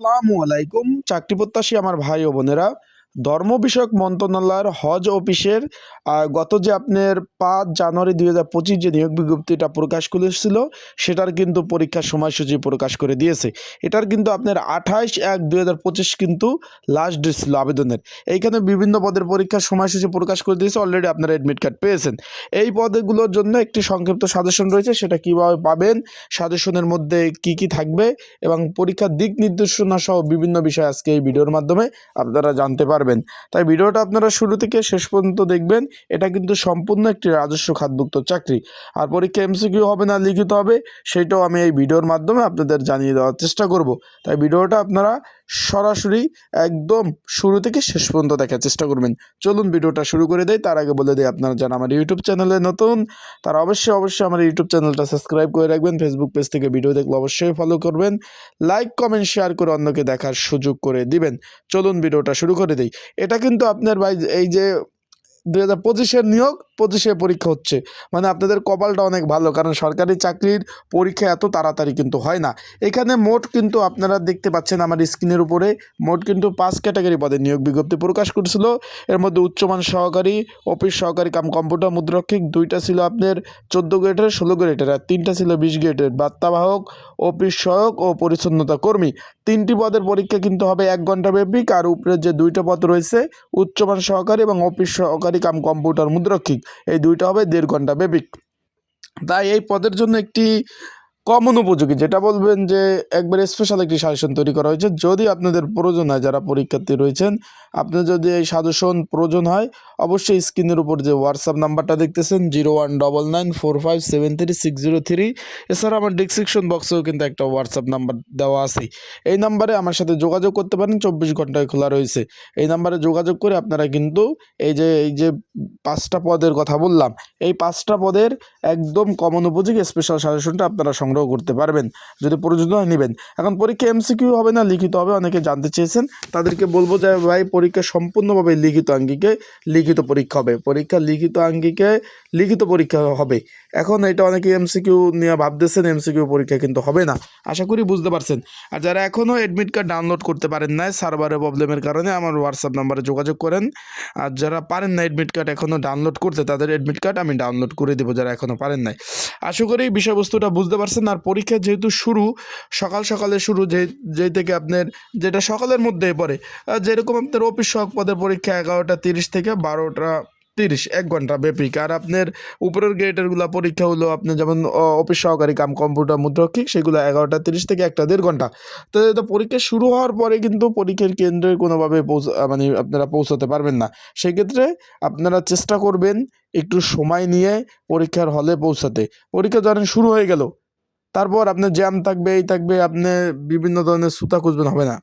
আসসালামু আলাইকুম। চাকরি প্রত্যাশী আমার ভাই ও বোনেরা ধর্ম বিষয়ক মন্ত্রণালয়ের হজ অফিসের গত যে আপনার পাঁচ জানুয়ারি দুই হাজার পঁচিশ যে নিয়োগ বিজ্ঞপ্তিটা প্রকাশ করেছিল, সেটার কিন্তু পরীক্ষার সময়সূচি প্রকাশ করে দিয়েছে। এটার কিন্তু আপনার আঠাইশ এক দুই হাজার পঁচিশ কিন্তু লাস্ট ডেট ছিল আবেদনের। এইখানে বিভিন্ন পদের পরীক্ষার সময়সূচি প্রকাশ করে দিয়েছে অলরেডি আপনারা অ্যাডমিট কার্ড পেয়েছেন। এই পদগুলোর জন্য একটি সংক্ষিপ্ত সাজেশন রয়েছে, সেটা কীভাবে পাবেন সাজেশনের মধ্যে কি কি থাকবে, এবং পরীক্ষার দিক নির্দেশনা সহ বিভিন্ন বিষয় আজকে এই ভিডিওর মাধ্যমে আপনারা জানতে পারবেন। তাই ভিডিওটা আপনারা শুরু থেকে শেষ পর্যন্ত দেখবেন। এটা কিন্তু সম্পূর্ণ একটি রাজস্ব খাতভুক্ত চাকরি। আর পরীক্ষা এমসিকিউ হবে না, লিখিত হবে, সেটাও আমি এই ভিডিওর মাধ্যমে আপনাদের জানিয়ে দেওয়ার চেষ্টা করব। তাই ভিডিওটা আপনারা সরাসরি একদম শুরু থেকে শেষ পর্যন্ত দেখার চেষ্টা করবেন। চলুন ভিডিওটা শুরু করে দেয় তার আগে বলে দিই, আপনারা যারা আমার ইউটিউব চ্যানেলে নতুন, তারা অবশ্যই অবশ্যই আমার ইউটিউব চ্যানেলটা সাবস্ক্রাইব করে রাখবেন। ফেসবুক পেজ থেকে ভিডিও দেখলে অবশ্যই ফলো করবেন। লাইক কমেন্ট শেয়ার করে অন্যকে দেখার সুযোগ করে দিবেন। চলুন ভিডিওটা শুরু করে দিই। এটা কিন্তু আপনার ভাই এই যে দুই হাজার পঁচিশের নিয়োগ পঁচিশে পরীক্ষা হচ্ছে। মানে আপনাদের কপালটা অনেক ভালো, কারণ সরকারি চাকরির পরীক্ষা এত তাড়াতাড়ি কিন্তু হয় না। এখানে মোট কিন্তু আপনারা দেখতে পাচ্ছেন আমার স্ক্রিনের উপরে, মোট কিন্তু পাঁচ ক্যাটাগরি পদে নিয়োগ বিজ্ঞপ্তি প্রকাশ করেছিল। এর মধ্যে উচ্চমান সহকারী, অফিস সহকারী কাম কম্পিউটার মুদ্রাক্ষিক, দুইটা ছিল আপনার চোদ্দ গ্রেডের, ষোলো গ্রেডের, আর তিনটা ছিল বিশ গ্রেডের। বার্তাবাহক, অফিস সহায়ক ও পরিচ্ছন্নতা কর্মী। তিনটি পদের পরীক্ষা কিন্তু হবে এক ঘণ্টা ব্যাপিক আর উপরে যে দুইটা পদ রয়েছে, উচ্চমান সহকারী এবং অফিস সহকারী কাম কম্পিউটার মুদ্রক্ষিক এই দুইটা হবে দেড় ঘণ্টা ব্যাপিক তাই এই পদের জন্য একটি কমন উপযোগী, যেটা বলবেন যে একবারে স্পেশাল একটি সাজেশন তৈরি করা হয়েছে। যদি আপনাদের প্রয়োজন হয়, যারা পরীক্ষার্থী রয়েছেন আপনার যদি এই সাজেশন প্রয়োজন হয়, অবশ্যই স্ক্রিনের উপর যে হোয়াটসঅ্যাপ নাম্বারটা দেখতেছেন zero one double nine four five seven three six zero three এছাড়া আমার ডিসক্রিপশন বক্সেও কিন্তু একটা হোয়াটসঅ্যাপ নাম্বার দেওয়া আছে। এই নাম্বারে আমার সাথে যোগাযোগ করতে পারেন, চব্বিশ ঘন্টায় খোলা রয়েছে। এই নাম্বারে যোগাযোগ করে আপনারা কিন্তু এই যে এই যে পাঁচটা পদের কথা বললাম, এই পাঁচটা পদের একদম কমন উপযোগী স্পেশাল সাজেশনটা আপনারা সংগ্রহ করতে পারবেন। যদি প্রয়োজন নেবেন। এখন পরীক্ষা এমসিকিউ হবে না, লিখিত হবে, অনেকে জানতে চেয়েছেন। তাদেরকে বলব যে ভাই, পরীক্ষা সম্পূর্ণভাবে লিখিত আঙ্গিকে লিখিত পরীক্ষা হবে। পরীক্ষা লিখিত আঙ্গিকে লিখিত পরীক্ষা হবে। এখন এটা অনেকে এমসিকিউ নিয়ে ভাবতেছেন, এমসিকিউ পরীক্ষা কিন্তু হবে না। আশা করি বুঝতে পারছেন। আর যারা এখনও অ্যাডমিট কার্ড ডাউনলোড করতে পারেন না সার্ভারের প্রবলেমের কারণে আমার হোয়াটসঅ্যাপ নাম্বারে যোগাযোগ করেন। আর যারা পারেন না অ্যাডমিট কার্ড এখনও ডাউনলোড করতে, তাদের অ্যাডমিট কার্ড আমি ডাউনলোড করে দেবো, যারা এখনও পারেন নাই। আশা করি বিষয়বস্তুটা বুঝতে পারছেন। আর পরীক্ষা যেহেতু শুরু, সকাল সকালে শুরু যে, যেই থেকে আপনার, যেটা সকালের মধ্যে পড়ে। যেরকম আপনার অফিস সহক পদের পরীক্ষা এগারোটা তিরিশ থেকে বারোটা তিরিশ, এক ঘণ্টা ব্যাপিক আর আপনার উপরের গ্রেডেরগুলো পরীক্ষা হলো আপনার যেমন অফিস সহকারী কাম কম্পিউটার মুদ্রাক্ষিক সেগুলো এগারোটা, তিরিশ থেকে একটা, দেড় ঘণ্টা। তো এটা পরীক্ষা শুরু হওয়ার পরে কিন্তু পরীক্ষার কেন্দ্রে কোনোভাবে পৌঁছ- মানে আপনারা পৌঁছাতে পারবেন না। সেক্ষেত্রে আপনারা চেষ্টা করবেন একটু সময় নিয়ে পরীক্ষার হলে পৌঁছাতে। পরীক্ষা ধরেন শুরু হয়ে গেল। তারপর আপনার জ্যাম থাকবে, এই থাকবে, আপনি বিভিন্ন ধরনের সুতা খুঁজবেন, হবে না।